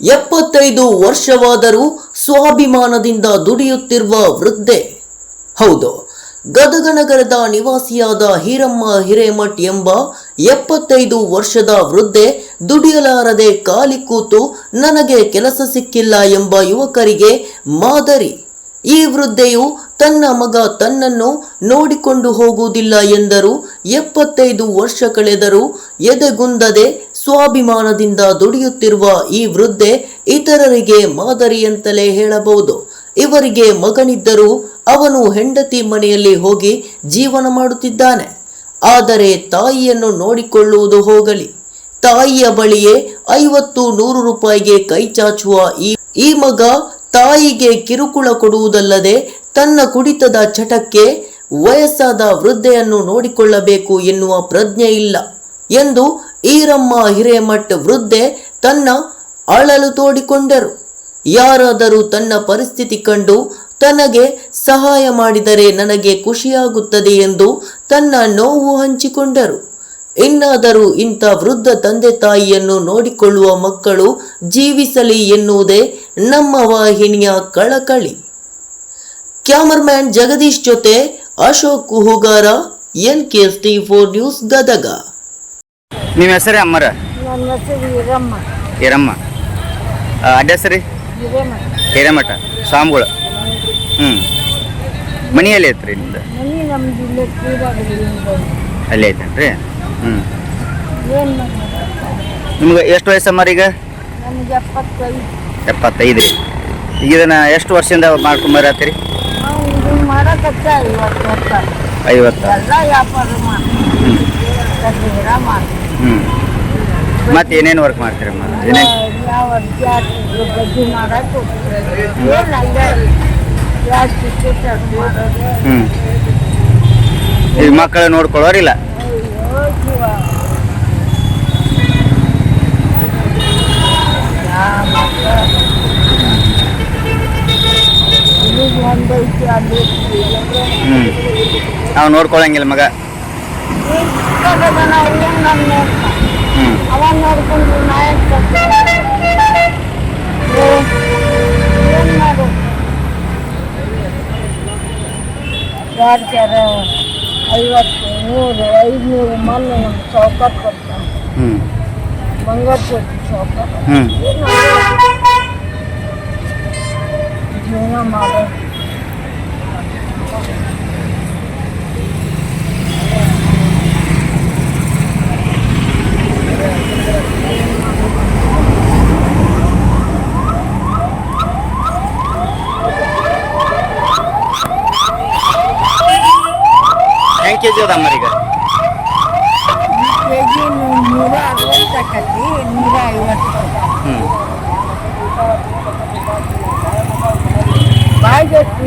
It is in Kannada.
ಎಪ್ಪತ್ತೈದು ವರ್ಷವಾದರೂ ಸ್ವಾಭಿಮಾನದಿಂದ ದುಡಿಯುತ್ತಿರುವ ವೃದ್ಧೆ. ಹೌದು ಗದಗ ನಗರದ ನಿವಾಸಿಯಾದ ಹೀರಮ್ಮ ಹಿರೇಮಠ್ ಎಂಬ ಎಪ್ಪತ್ತೈದು ವರ್ಷದ ವೃದ್ಧೆ ದುಡಿಯಲಾರದೆ ಕಾಲಿ ಕೂತು ನನಗೆ ಕೆಲಸ ಸಿಕ್ಕಿಲ್ಲ ಎಂಬ ಯುವಕರಿಗೆ ಮಾದರಿ. ಈ ವೃದ್ಧೆಯು ತನ್ನ ಮಗ ತನ್ನನ್ನು ನೋಡಿಕೊಂಡು ಹೋಗುವುದಿಲ್ಲ ಎಂದರು ಎಪ್ಪತ್ತೈದು ವರ್ಷ ಕಳೆದರೂ ಎದೆಗುಂದದೆ ಸ್ವಾಭಿಮಾನದಿಂದ ದುಡಿಯುತ್ತಿರುವ ಈ ವೃದ್ಧೆ ಇತರರಿಗೆ ಮಾದರಿಯಂತಲೇ ಹೇಳಬಹುದು. ಇವರಿಗೆ ಮಗನಿದ್ದರೂ ಅವನು ಹೆಂಡತಿ ಮನೆಯಲ್ಲಿ ಹೋಗಿ ಜೀವನ ಮಾಡುತ್ತಿದ್ದಾನೆ. ಆದರೆ ತಾಯಿಯನ್ನು ನೋಡಿಕೊಳ್ಳುವುದು ಹೋಗಲಿ. ತಾಯಿಯ ಬಳಿಯೇ ಐವತ್ತು ನೂರು ರೂಪಾಯಿಗೆ ಕೈ ಚಾಚುವ ಈ ಈ ಮಗ ತಾಯಿಗೆ ಕಿರುಕುಳ ಕೊಡುವುದಲ್ಲದೆ ತನ್ನ ಕುಡಿತದ ಚಟಕ್ಕೆ ವಯಸ್ಸಾದ ವೃದ್ಧೆಯನ್ನು ನೋಡಿಕೊಳ್ಳಬೇಕು ಎನ್ನುವ ಪ್ರಜ್ಞೆ ಇಲ್ಲ ಎಂದು ಈರಮ್ಮ ಹಿರೇಮಠ್ ವೃದ್ಧೆ ತನ್ನ ಅಳಲು ತೋಡಿಕೊಂಡರು. ಯಾರಾದರೂ ತನ್ನ ಪರಿಸ್ಥಿತಿ ಕಂಡು ತನಗೆ ಸಹಾಯ ಮಾಡಿದರೆ ನನಗೆ ಖುಷಿಯಾಗುತ್ತದೆ ಎಂದು ತನ್ನ ನೋವು ಹಂಚಿಕೊಂಡರು. ಇನ್ನಾದರೂ ಇಂಥ ವೃದ್ಧ ತಂದೆ ತಾಯಿಯನ್ನು ನೋಡಿಕೊಳ್ಳುವ ಮಕ್ಕಳು ಜೀವಿಸಲಿ ಎನ್ನುವುದೇ ನಮ್ಮ ವಾಹಿನಿಯ ಕಳಕಳಿ. ಕ್ಯಾಮರ್ಮ್ಯಾನ್ ಜಗದೀಶ್ ಜೊತೆ Ashok Kuhugara N K four news Gadag. ನಿಮ್ಮ ಹೆಸರೇ ಅಮ್ಮರ? ನನ್ನ ಹೆಸರು ಈರಮ್ಮ. ಹೆಸರಿ? ಹಿರೇಮ ಹಿರೇಮಠ ಸ್ವಾಮಿಗಳು. ಹ್ಞೂ. ಮನೆಯಲ್ಲಿ ಐತ್ರಿ ನಿಮ್ದು? ಅಲ್ಲಿ ಐತೇನ್ರಿ? ಹ್ಞೂ. ನಿಮ್ಗೆ ಎಷ್ಟು ವಯಸ್ಸಮ್ಮರ ಈಗ? ಎಪ್ಪತ್ತೈದು. ರೀ ಈಗ ಇದನ್ನು ಎಷ್ಟು ವರ್ಷದಿಂದ ಮಾಡ್ಕೊಂಬರತ್ತೀರಿ ಐವತ್ತು ವರ್ಷ. ಹ್ಞೂ ಮತ್ತೆ ಏನೇನು ವರ್ಕ್ ಮಾಡ್ತೀರಮ್ಮ? ಏನೇನು? ಈಗ ಮಕ್ಕಳು ನೋಡ್ಕೊಳ್ಳೋರಿಲ್ಲ ಅಯ್ಯೋ ಜೀವ ಅಲ್ಲಿ ಹ್ಞೂ ನಾವು ನೋಡ್ಕೊಳಂಗಿಲ್ಲ ಮಗ. ನಾವು ಏನು ನಮ್ಮ ಹ್ಞೂ ಅವ ನೋಡ್ಕೊಂಡು ನಾಯಕ ಏನು ಮಾಡು. ಎರಡು ಸಾವಿರ ಐವತ್ತು ನೂರು ಐದುನೂರು ಮೊನ್ನೆ ನಮ್ಮ ಚೌಕಟ್ ಕೊಡ್ತಾನೆ ಹ್ಞೂ ಬಂಗಾರ ಕೊಟ್ಟು ಚೌಕಟ್ ಹ್ಞೂ ಏನು ಜೀವನ ಮಾಡೋದು ಹೆಂಗೆ ಕೆ ಜಿ ಅದಮ್ಮರ ಈಗ ಕೆ ಜಿ ನೂರ ಅರವತ್ತು ಆಕತಿ ನೂರ ಐವತ್ತು ಹ್ಞೂ